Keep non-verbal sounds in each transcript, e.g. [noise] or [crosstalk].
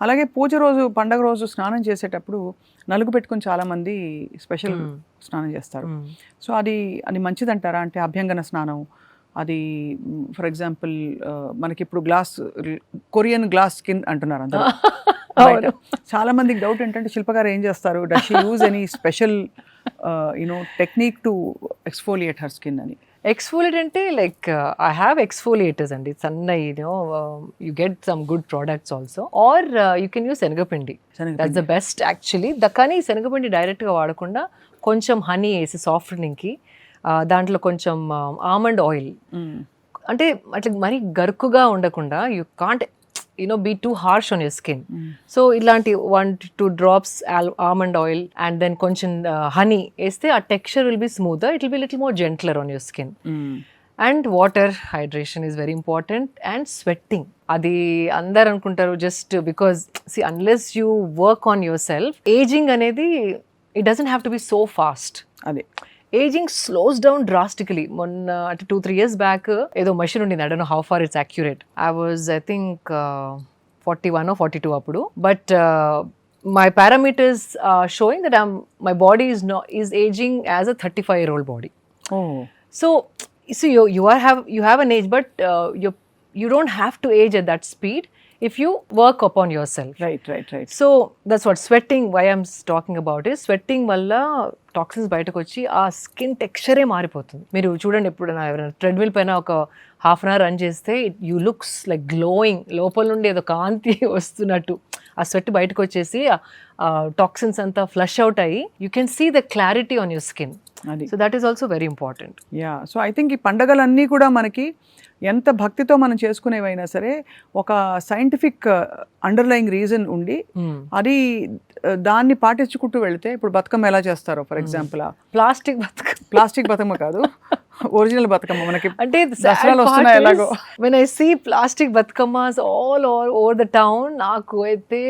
అలాగే పూజ రోజు పండగ రోజు స్నానం చేసేటప్పుడు నలుగు పెట్టుకుని చాలా మంది స్పెషల్. స్నానం చేస్తారు. సో అది అది మంచిదంటారా? అంటే అభ్యంగన స్నానం. అది ఫర్ ఎగ్జాంపుల్ మనకి ఇప్పుడు గ్లాస్ కొరియన్ గ్లాస్ స్కిన్ అంటున్నారు అందరూ. [laughs] చాలా మందికి డౌట్ ఏంటంటే శిల్ప గారు ఏం చేస్తారు? Does she use any special you know technique to exfoliate her skin అని? ఎక్స్ఫోలియేట్ అంటే లైక్ ఐ హ్యావ్ ఎక్స్ఫోలియేటర్స్ అండి. సన్న you know you get some good products also or you can use శనగపిండి. That's the best actually the కానీ శనగపిండి డైరెక్ట్గా వాడకుండా కొంచెం హనీ వేసి సాఫ్ట్నింగ్కి దాంట్లో కొంచెం ఆమండ్ ఆయిల్ అంటే అట్లా మరీ గరుకుగా ఉండకుండా you can't you know be too harsh on your skin so ఇలాంటి one two drops almond oil and then కొంచెం హనీ వేస్తే ఆ texture will be smooth it will be little more gentler on your skin and water hydration is very important and sweating అది అందరు అనుకుంటారు just because see unless you work on your self ageing అనేది it doesn't have to be so fast అదే. Ageing slows down drastically మొన్న అంటే two three years back ఏదో machine ఉండింది. I how far it's accurate I was I think forty one forty two అప్పుడు. But my parameters showing that I'm my body is no is ageing as a thirty five year old body so so you you are have you have an age but uh, you don't have to age at that speed if you work upon yourself. Right right right so that's what sweating why I'm talking about is sweating వల్ల toxins బయటకు వచ్చి ఆ skin టెక్స్చరే మారిపోతుంది. మీరు చూడండి ఎప్పుడు ఎవరైనా treadmill పైన ఒక హాఫ్ అన్ అవర్ రన్ చేస్తే యూ లుక్స్ లైక్ గ్లోయింగ్ లోపల నుండి ఏదో కాంతి [laughs] వస్తున్నట్టు. ఆ స్వెట్ బయటకు వచ్చేసి టాక్సిన్స్ అంతా ఫ్లష్ అవుట్ అయ్యి you can see the clarity on your skin so that is also very important yeah so I think ఈ పండగలన్నీ కూడా మనకి ఎంత భక్తితో మనం చేసుకునేవైనా సరే ఒక సైంటిఫిక్ అండర్లయింగ్ రీజన్ ఉండి అది uh, దాన్ని పాటించుకుంటూ వెళితే ఇప్పుడు బతుకమ్మ ఎలా చేస్తారో ఫర్ ఎగ్జాంపుల్ ప్లాస్టిక్ బతుక ప్లాస్టిక్ బతుకమ్మ కాదు. [laughs] ఒరిజినల్ బతుకమ్మ మనకి అంటే దసరాలు వస్తున్నాయి ఎలాగో. When I see plastic Bathukammas all over over the town నాకు అయితే.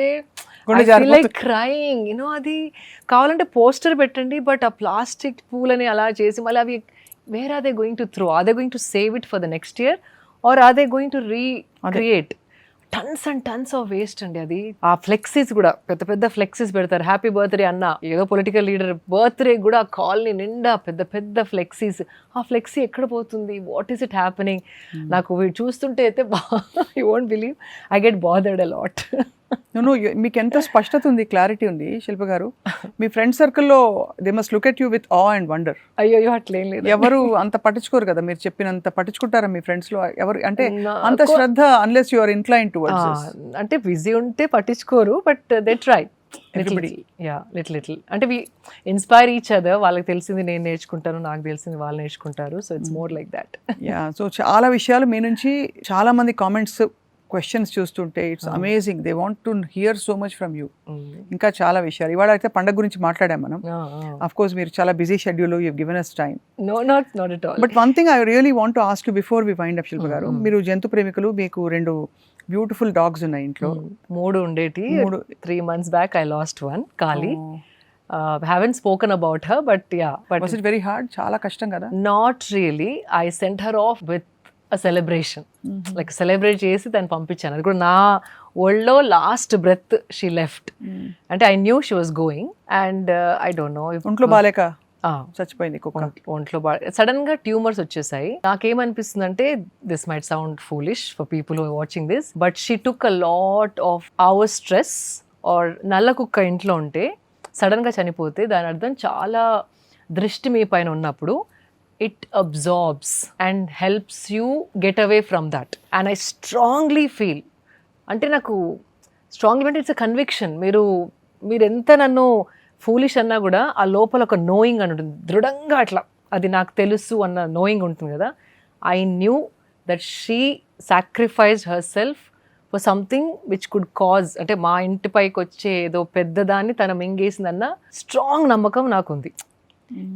లైక్ క్రైయింగ్ యూనో అది కావాలంటే పోస్టర్ పెట్టండి బట్ ఆ ప్లాస్టిక్ పూలని అలా చేసి మళ్ళీ అవి where are they going to through are they going to save it for the next year or are they going to recreate tons and tons of waste అండి అది. ఆ ఫ్లెక్సీస్ కూడా పెద్ద పెద్ద ఫ్లెక్సీస్ పెడతారు. హ్యాపీ బర్త్డే అన్న. ఏదో political leader birthday కూడా కాలనీ నిండా పెద్ద పెద్ద ఫ్లెక్సీస్ ఆ ఫ్లెక్సీ ఎక్కడ పోతుంది? వాట్ ఈస్ ఇట్ హ్యాపెనింగ్ నాకు చూస్తుంటే అయితే you won't believe I get bothered అ నువ్వు మీకు ఎంత స్పష్టత ఉంది క్లారిటీ ఉంది శిల్ప గారు. మీ ఫ్రెండ్ సర్కిల్లో they must look at you with awe and wonder అయ్యో అట్లేం లేదు. ఎవరు అంత పట్టించుకోరు కదా మీరు చెప్పినంత పట్టించుకుంటారా మీ ఫ్రెండ్స్లో? ఎవరు అంటే అంత శ్రద్ధ unless you are incline to అంటే బిజీ ఉంటే పట్టించుకోరు but they try. Yeah little little అంటే వి ఇన్స్పైర్ ఈచ్ అదర్ వాళ్ళకి తెలిసింది నేను నేర్చుకుంటాను నాకు తెలిసింది వాళ్ళు నేర్చుకుంటారు. So it's more like that yeah so చాలా విషయాలు మీ నుంచి చాలా మంది కామెంట్స్ క్వశ్చన్స్ చూస్తుంటే it's amazing they want to hear so much from you ఇంకా చాలా విషయాలు. ఇవాళ అయితే పండగ గురించి మాట్లాడాం మనం. అఫ్ కోర్స్ మీరు చాలా busy schedule you given us time no not not at all but one thing I really want to ask you before we find up Shilpa garu మీరు జంతు ప్రేమికులు మీకు రెండు బ్యూటిఫుల్ డాగ్స్ ఉన్నాయి ఇంట్లో. మూడు ఉండేటి. మూడు. Three months back I lost one Kali haven't spoken about her but yeah but was it very hard చాలా కష్టం కదా? Not really I sent her off with celebration like celebrate చేసి దాన్ని పంపించాను. అది కూడా నా ఒళ్ళో లాస్ట్ బ్రెత్ షీ లెఫ్ట్ అంటే I knew she was going and I don't know ఒంట్లో బాలేక చచ్చిపోయింది ఒంట్లో సడన్గా ట్యూమర్స్ వచ్చేసాయి. నాకేమనిపిస్తుంది అంటే this might sound foolish for people who watching this but she took a lot of our stress or నల్ల కుక్క ఇంట్లో ఉంటే సడన్గా చనిపోతే దాని అర్థం చాలా దృష్టి మీ పైన ఉన్నప్పుడు it absorbs and helps you get away from that and I strongly feel అంటే నాకు స్ట్రాంగ్లీ అంటే ఇట్స్ అ కన్విక్షన్ మీరు మీరు ఎంత నన్ను ఫూలిష్ అన్నా కూడా ఆ లోపల ఒక నోయింగ్ అని ఉంటుంది. దృఢంగా అట్లా. అది నాకు తెలుసు అన్న నోయింగ్ ఉంటుంది కదా. I knew that she sacrificed herself for something which could cause అంటే మా ఇంటి పైకి వచ్చే ఏదో పెద్దదాన్ని తన మింగేసిందన్న స్ట్రాంగ్ నమ్మకం నాకుంది.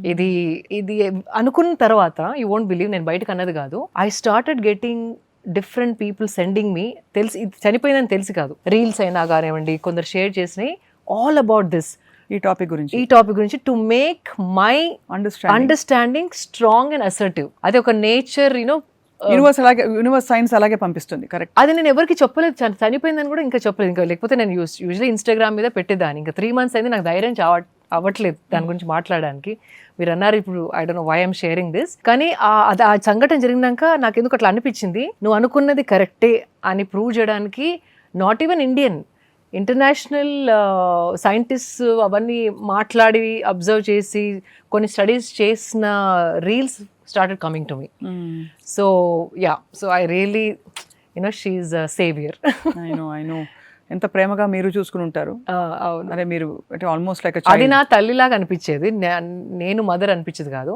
ఇది ఇది అనుకున్న తర్వాత యూ వోంట్ బిలీవ్ నేను బయటకు అన్నది కాదు. I started getting different people sending me తెలిసి ఇది చనిపోయిందని తెలిసి కాదు. రీల్స్ అయినా కానివ్వండి కొందరు షేర్ చేసినాయి ఆల్ అబౌట్ దిస్ ఈ టాపిక్ గురించి. ఈ టాపిక్ గురించి to make my understand understanding strong and assertive అది ఒక నేచర్ యూనో యూనివర్స్ అలాగే యూనివర్స్ సైన్స్ అలాగే పంపిస్తుంది కరెక్ట్ అది నేను ఎవరికి చెప్పలేదు చని- చనిపోయిందని కూడా ఇంకా చెప్పలేదు. ఇంకా లేకపోతే నేను యూస్ యూజువల్లీ ఇన్స్టాగ్రామ్ మీద పెట్టేదాన్ని. ఇంకా త్రీ మంత్స్ అయింది నాకు ధైర్యం చావ అవ్వట్లేదు దాని గురించి మాట్లాడడానికి. మీరు అన్నారు ఇప్పుడు I don't know why I'm sharing this కానీ ఆ అది ఆ సంఘటన జరిగినాక నాకు ఎందుకు అట్లా అనిపించింది? నువ్వు అనుకున్నది కరెక్టే అని ప్రూవ్ చేయడానికి not even Indian international scientist అవన్నీ మాట్లాడి అబ్జర్వ్ చేసి కొన్ని స్టడీస్ చేసిన reels started coming to me so yeah so I really you know she saviour I know I know ఎంత ప్రేమగా మీరు చూసుకుని ఉంటారు? అదే మీరు అంటే ఆల్మోస్ట్ లైక్ అది నా తల్లిలాగా అనిపించేది. నేను మదర్ అనిపించేది కాదు.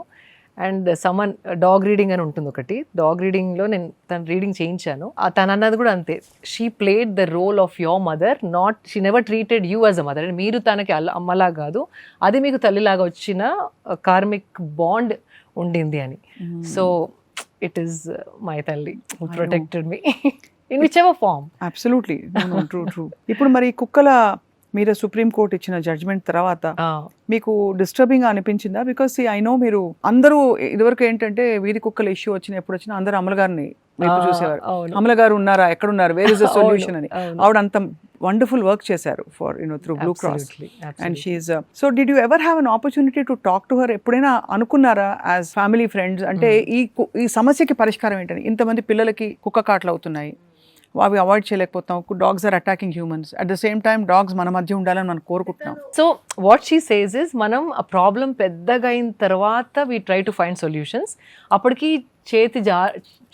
అండ్ సమన్ డాగ్ రీడింగ్ అని ఉంటుంది ఒకటి. డాగ్ రీడింగ్లో నేను తన రీడింగ్ చేయించాను. తను అన్నది కూడా అంతే. She played the role of your mother not she never treated you as a mother and మీరు తనకి అమ్మలా కాదు. అది మీకు తల్లిలాగా వచ్చిన కార్మిక్ బాండ్ ఉండింది అని. సో ఇట్ ఈస్ మై తల్లి protected me [laughs] in whichever form absolutely true true ఇప్పుడు మరి కుక్కల మీద సుప్రీం కోర్ట్ ఇచ్చిన జడ్జ్మెంట్ తర్వాత మీకు డిస్టర్బింగ్ అనిపించిందా? బికాస్ ఐ నో మీరు అందరూ ఇదివరకు ఏంటంటే వీధి కుక్కల ఇష్యూ వచ్చిన ఎప్పుడు వచ్చినా అందరూ అమల గారిని చూసేవారు. అమల గారు ఉన్నారా? ఎక్కడ ఉన్నారు వేర్ ఇస్ ద సొల్యూషన్ అని. ఆవిడ అంత వండర్ఫుల్ వర్క్ చేశారు for you know through Blue Cross and absolutely. She so did you ever have an opportunity to talk to her ఎప్పుడైనా అనుకున్నారా యాజ్ ఫ్యామిలీ ఫ్రెండ్స్ అంటే ఈ కు- ఈ సమస్యకి పరిష్కారం ఏంటని? ఇంతమంది పిల్లలకి కుక్క కాట్లు అవుతున్నాయి. అవి avoid చేయలేకపోతాం dogs are attacking humans at the same time dogs మన మధ్య ఉండాలని మనం కోరుకుంటున్నాం. So what she says is మనం ఆ ప్రాబ్లం పెద్దగా అయిన తర్వాత we try to find solutions అప్పటికి చేతి జా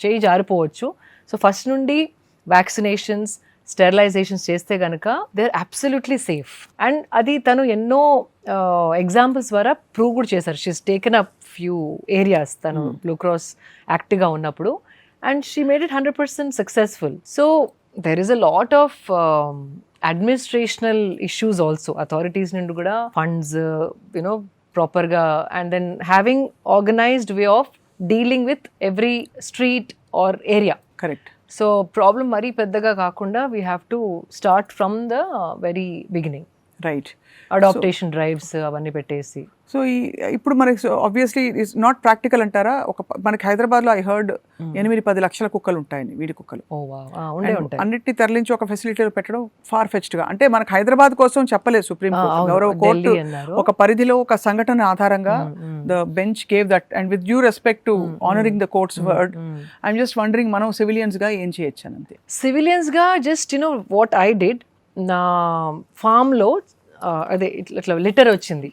చేయి జారిపోవచ్చు. సో ఫస్ట్ నుండి వ్యాక్సినేషన్స్ స్టెరిలైజేషన్స్ చేస్తే కనుక they are absolutely safe and అది తను ఎన్నో ఎగ్జాంపుల్స్ ద్వారా ప్రూవ్ కూడా చేశారు. She's taken up few areas తను బ్లూ క్రాస్ యాక్టివ్గా ఉన్నప్పుడు. and she made it hundred percent successful so there is a lot of administrational issues also authorities నుండి కూడా ఫండ్స్ యునో ప్రాపర్గా and then having organised way of dealing with every street or area correct so problem మరీ పెద్దగా కాకుండా we have to start from the very beginning Right adaptation drives అవన్నీ పెట్టేసి. So ఈ ఇప్పుడు మనకి ఆబ్వియస్లీ ఇట్స్ నాట్ ప్రాక్టికల్ అంటారా? ఒక మనకి హైదరాబాద్లో ఐ హర్డ్ ఎనిమిది పది లక్షల కుక్కలు ఉంటాయని వీడి కుక్కలు. అన్నిటిని తరలించి ఒక ఫెసిలిటీలో పెట్టడం ఫార్ ఫెచ్డ్గా. అంటే మనకు హైదరాబాద్ కోసం చెప్పలేదు సుప్రీం కోర్టు. గౌరవ కోర్టు. ఒక పరిధిలో ఒక సంఘటన ఆధారంగా the bench gave that and with due respect to honouring the court's word I'm just wondering మనం సివిలియన్స్గా ఏం చేయొచ్చు అని అంతే. సివిలియన్స్గా just you know what I did నా ఫామ్లో అదే ఇట్లా లిటర్ వచ్చింది.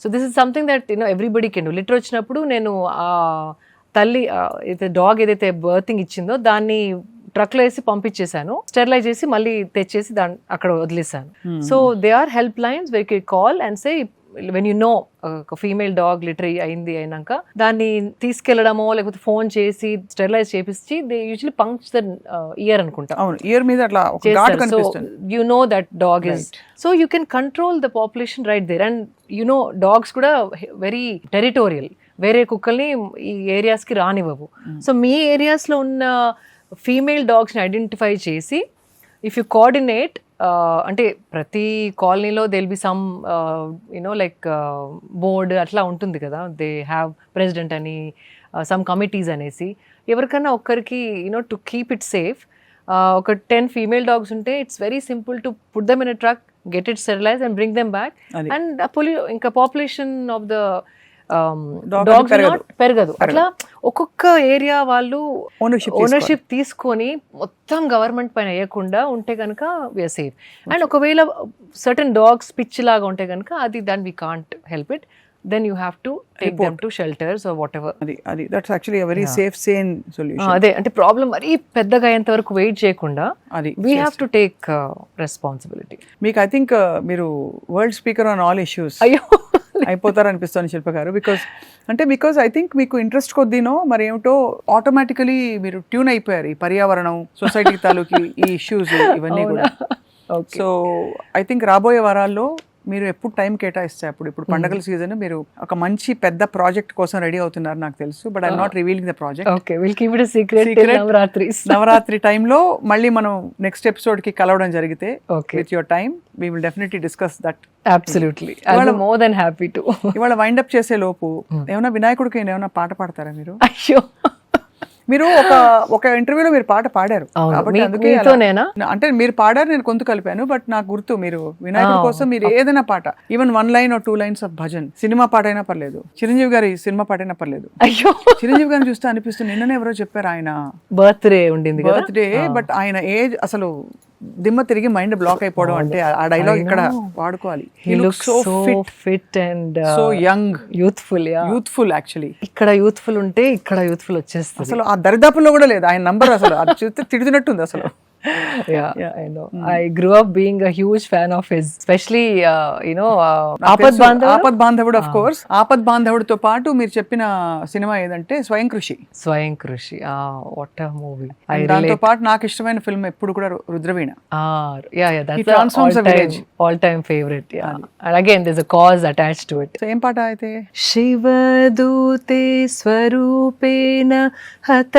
So this is something that you know everybody can litter వచ్చినప్పుడు నేను ఆ తల్లి ఏదైతే డాగ్ ఏదైతే బర్తింగ్ ఇచ్చిందో దాన్ని ట్రక్లో వేసి పంపించేశాను. స్టెరిలైజ్ చేసి మళ్ళీ తెచ్చేసి దాన్ని అక్కడ వదిలేసాను so they are help lines very call and say when you know ఒక ఫీమేల్ డాగ్ లిటరీ అయింది అయినాక దాన్ని తీసుకెళ్ళడమో లేకపోతే ఫోన్ చేసి స్టెరిలైజ్ చేపించి they usually punch the ear అనుకుంటా. అవును ఇయర్ మీద అట్లా so you know that dog is so you can control the population right there and you know dogs కూడా వెరీ టెరిటోరియల్ వేరే కుక్కల్ని ఈ ఏరియాస్కి రానివ్వవు. సో మీ ఏరియాస్లో ఉన్న ఫీమేల్ డాగ్స్ని ఐడెంటిఫై చేసి ఇఫ్ యు కోఆర్డినేట్ అంటే ప్రతి కాలనీలో there'll be some you know like board అట్లా ఉంటుంది కదా. దే హ్యావ్ ప్రెసిడెంట్ అని సమ్ కమిటీస్ అనేసి. ఎవరికన్నా ఒక్కరికి you know to keep it safe ఒక టెన్ ఫీమేల్ డాగ్స్ ఉంటే it's very simple to put them in a truck get it sterilise and bring them back. And పొల్యూ ఇంకా population of the dogs పెరగదు. అట్లా ఒక్కొక్క area వాళ్ళు ownership తీసుకొని. మొత్తం government పైన వేయకుండా ఉంటే కనుక వీఆర్ సేఫ్ అండ్ ఒకవేళ సర్టన్ డాగ్స్ పిచ్ లాగా ఉంటే కనుక అది దాన్ we can't help it then you have to take them to shelters or whatever అది అది. That's actually very safe sane solution అదే. అంటే ప్రాబ్లం మరీ పెద్దగా అయ్యేంత వరకు వెయిట్ చేయకుండా అది we have to take responsibility మీకు ఐ థింక్ మీరు world speaker on all issues అయ్యో. [laughs] అయిపోతారు అనిపిస్తుంది శిల్ప గారు. బికాస్ అంటే బికాస్ ఐ థింక్ మీకు ఇంట్రెస్ట్ కొద్దీనో మరి ఏమిటో ఆటోమేటికలీ మీరు ట్యూన్ అయిపోయారు ఈ పర్యావరణం సొసైటీ తాలూకి ఈ ఇష్యూస్ ఇవన్నీ [laughs] కూడా. సో ఐ థింక్ రాబోయే వారాల్లో మీరు ఎప్పుడు టైం కేటాయిస్తే అప్పుడు. ఇప్పుడు పండగల సీజన్ మీరు ఒక మంచి పెద్ద ప్రాజెక్ట్ కోసం రెడీ అవుతున్నారు నాకు తెలుసు but I not revealing the project okay will keep it secret. Navaratris Navaratri టైంలో మళ్ళీ మనం నెక్స్ట్ ఎపిసోడ్కి కలవడం జరిగితే okay with your time we will definitely discuss that absolutely more than happy to ఇవాళ వైండ్ అప్ చేసే లోపు ఏమైనా వినాయకుడికి ఏమైనా పాట పాడతారా మీరు? అయ్యో. మీరు ఒక ఒక ఇంటర్వ్యూలో మీరు పాట పాడారు. కాబట్టి అందుకే? అంటే మీరు పాడారు నేను కొంత కలిపాను బట్ నాకు గుర్తు మీరు వినాయకుడి కోసం మీరు ఏదైనా పాట even one line two lines of bhajan cinema పాట అయినా పర్లేదు. చిరంజీవి గారి సినిమా పాట అయినా పర్లేదు. అయ్యో. చిరంజీవి గారిని చూస్తే అనిపిస్తుంది నిన్ననే ఎవరో చెప్పారు ఆయన. బర్త్డే ఉండింది బర్త్డే బట్ ఆయన ఏజ్ అసలు దిమ్మ తిరిగి మైండ్ బ్లాక్ అయిపోవడం అంటే ఆ డైలాగ్ ఇక్కడ వాడుకోవాలి. So fit fit and so young youthful youthful actually ఇక్కడ యూత్ఫుల్ ఉంటే ఇక్కడ యూత్ఫుల్ వచ్చేస్తుంది. అసలు ఆ దరిదాపుల్లో కూడా లేదు. ఆయన నంబర్ అసలు. అది చూస్తే తిడుతున్నట్టుంది అసలు. [laughs] I grew up huge fan of his specially you know of course ఆపద్ పాటు మీరు చెప్పిన సినిమా ఏదంటే స్వయం Krushi Swayam Krushi what a movie దాంతో పాటు నాకు ఇష్టమైన ఫిల్మ్ ఎప్పుడు కూడా Rudraveena. Yeah yeah that's all time favourite again there cause attached to it పాట అయితే? శివదూతే స్వరూపేన హత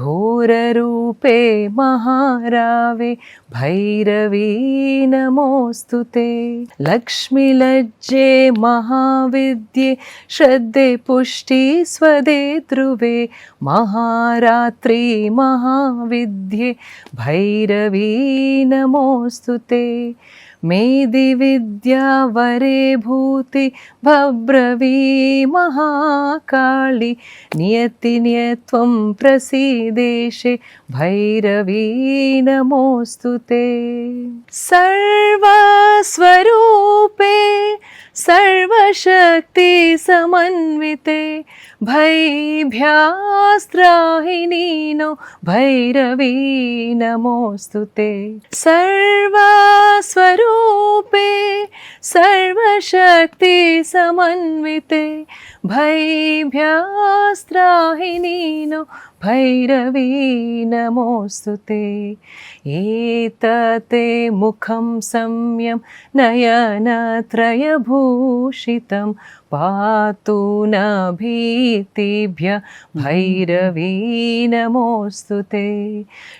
घोररूपे महारावे भैरवी नमोऽस्तु ते लक्ष्मीलज्जे महाविद्ये श्रद्धे पुष्टि स्वदे ध्रुवे महारात्रि महाविद्ये भैरवी नमोऽस्तु ते मेदि विद्या वरे भूति भब्रवी महाकाळि नियति नियत्वं देशे भैरवी नमोऽस्तु ते। सर्वस्वरूपे सर्वशक्ति समन्विते भैभ्यास्त्राहिनीनो भैरवी नमोऽस्तु ते। सर्वस्वरूपे सर्वशक्ति समन्विते भैभ्यास्त्राहिनीनो भैरवी नमोऽस्तु ते। एतते मुखं संयं नयनत्रयभूषितं पातु न भीतिभ्य भैरवी नमोऽस्तु ते।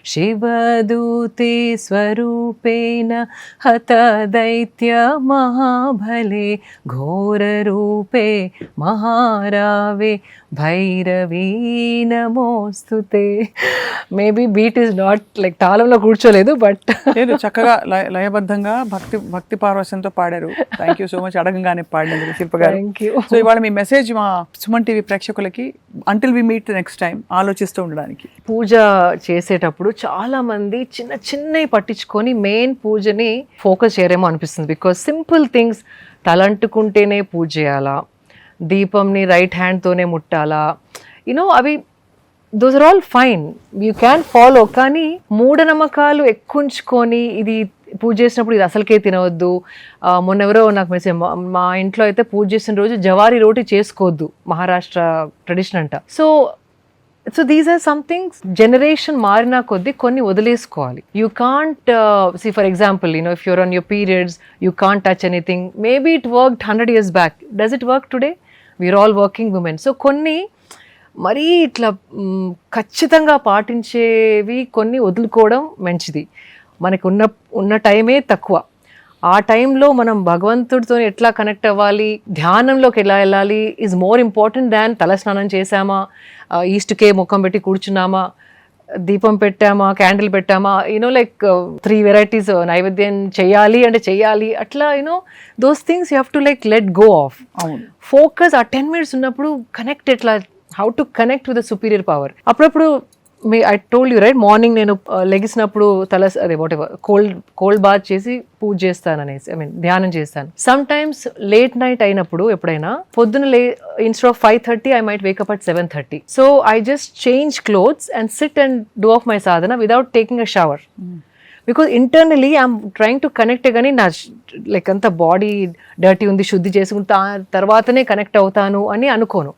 शिवदूते स्वरूपेण हत घोररूपे महा రావే భైరవీ నమోస్తుతే. Maybe beat is not like తాళంలో కూర్చోలేదు బట్ లేదు చక్కగా లయబద్ధంగా భక్తి భక్తి పార్వశంతో పాడారు. థ్యాంక్ యూ సో మచ్ అడగంగానే పాడినందుకు శిల్ప థ్యాంక్ యూ సో ఇవాళ మీ మెసేజ్ మా సుమన్ టీవీ ప్రేక్షకులకి until we meet next time ఆలోచిస్తూ ఉండడానికి. పూజ చేసేటప్పుడు చాలా మంది చిన్న చిన్నవి పట్టించుకొని మెయిన్ పూజని ఫోకస్ చేయరేమో అనిపిస్తుంది. బికాస్ సింపుల్ థింగ్స్ తలంటుకుంటేనే పూజ చేయాలా? దీపంని రైట్ హ్యాండ్తోనే ముట్టాలా? యునో అవి those are all fine you can follow కానీ మూఢనమ్మకాలు ఎక్కుంచుకొని ఇది పూజ చేసినప్పుడు ఇది అసలుకే తినవద్దు. మొన్న ఎవరో నాకు మెసేజ్ మా- మా ఇంట్లో అయితే పూజ చేసిన రోజు జవారీ రోటి చేసుకోవద్దు మహారాష్ట్ర ట్రెడిషన్ అంట. So so these are somethings generation మారిన కొద్దీ కొన్ని వదిలేసుకోవాలి. You can't see for example you know if you're on your periods you can't touch anything maybe it work hundred years back does it work today we're all working women so కొన్ని మరీ ఇట్లా ఖచ్చితంగా పాటించేవి కొన్ని వదులుకోవడం మంచిది. మనకు ఉన్న ఉన్న టైమే తక్కువ. ఆ టైంలో మనం భగవంతుడితో ఎట్లా కనెక్ట్ అవ్వాలి? ధ్యానంలోకి ఎలా వెళ్ళాలి? ఈజ్ మోర్ ఇంపార్టెంట్ దాన్ తలస్నానం చేసామా ఈస్ట్కే ముఖం పెట్టి కూర్చున్నామా? దీపం పెట్టామా candle పెట్టామా you know like three varieties నైవేద్యం చేయాలి అంటే చెయ్యాలి అట్లా you know those things you have to like let go of focus ఆ టెన్ మినిట్స్ ఉన్నప్పుడు కనెక్ట్ ఎట్లా how to connect with the superior power అప్పుడప్పుడు మీ I told you right morning నేను uh, లెగిసినప్పుడు తల అదే whatever cold cold bath చేసి పూజ చేస్తాను అనేసి ఐ మీన్ ధ్యానం చేస్తాను. సమ్ టైమ్స్ లేట్ నైట్ అయినప్పుడు ఎప్పుడైనా పొద్దున లే instead of five thirty I might wake up at seven thirty so I just change clothes and sit and do of my sadhana without taking a shower because internally I'm trying to connect కానీ నా like అంత body dirty ఉంది శుద్ధి చేసుకుని తర్వాతనే connect అవుతాను అని అనుకోను.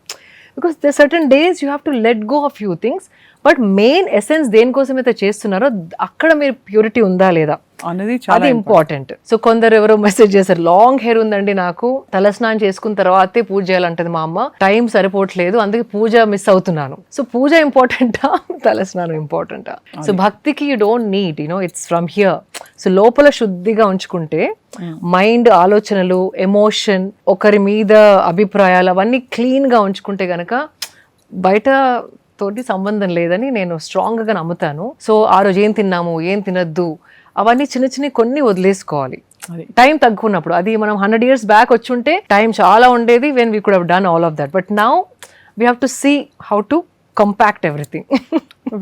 Because the certain days you have to let go of few things but main essence దేనికోసం అయితే చేస్తున్నారో అక్కడ మీరు ప్యూరిటీ ఉందా లేదా? అనేది చాలా ఇంపార్టెంట్ సో కొందరు ఎవరో మెసేజ్ చేశారు లాంగ్ హెయిర్ ఉందండి నాకు తలస్నానం చేసుకున్న తర్వాతే పూజ చేయాలంటది మా అమ్మ టైం సరిపోవట్లేదు అందుకే పూజ మిస్ అవుతున్నాను. సో పూజ ఇంపార్టెంటా తలస్నానం ఇంపార్టెంటా సో భక్తికి you don't need you know it's from here so లోపల శుద్ధిగా ఉంచుకుంటే మైండ్ ఆలోచనలు ఎమోషన్ ఒకరి మీద అభిప్రాయాలు అవన్నీ క్లీన్గా ఉంచుకుంటే గనక బయట తోటి సంబంధం లేదని నేను స్ట్రాంగ్గా నమ్ముతాను. సో ఆ రోజు ఏం తిన్నాము ఏం తినద్దు అవన్నీ చిన్న చిన్న కొన్ని వదిలేసుకోవాలి. అది. టైం తగ్గున్నప్పుడు అది మనం హండ్రెడ్ ఇయర్స్ బ్యాక్ వచ్చుంటే టైం చాలా ఉండేది when we could have done all of that but now we have to see how to compact everything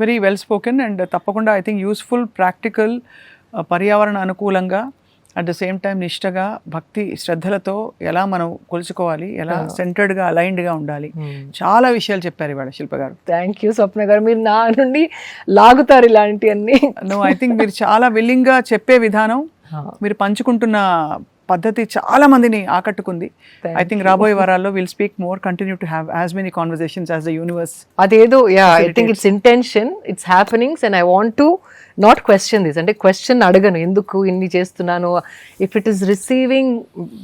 very well spoken and తప్పకుండా ఐ థింక్ యూస్ఫుల్ ప్రాక్టికల్ పర్యావరణ అనుకూలంగా at the same time నిష్టగా భక్తి శ్రద్ధలతో ఎలా మనం కొలుచుకోవాలి ఎలా సెంటర్డ్గా అలైన్డ్గా ఉండాలి. చాలా విషయాలు చెప్పారు ఇవాళ శిల్ప గారు. Thank you Swapna garu. మీరు నా నుండి లాగుతారు ఇలాంటివన్నీ నో ఐ థింక్ మీరు చాలా విల్లింగ్గా చెప్పే విధానం [laughs] మీరు పంచుకుంటున్న పద్ధతి చాలా మందిని ఆకట్టుకుంది. ఐ థింక్ రాబోయే వారాల్లో will speak more continue to have as many conversations as the universe అదేదో yeah I think it's intention it's happenings and I want to not question this అంటే క్వశ్చన్ అడగను ఎందుకు ఇన్ని చేస్తున్నాను? If it is receiving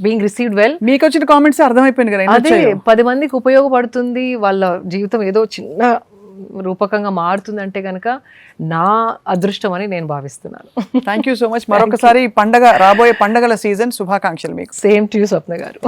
being received well మీకు వచ్చిన comments అర్థమైపోయింది కదా అదే. పది మందికి ఉపయోగపడుతుంది వాళ్ళ జీవితం ఏదో చిన్న రూపకంగా మారుతుంది అంటే కనుక నా అదృష్టం అని నేను భావిస్తున్నాను. థ్యాంక్ యూ సో మచ్ మరొకసారి పండగ రాబోయే పండగల సీజన్ శుభాకాంక్షలు మీకు. సేమ్ టు యూ స్వప్న గారు.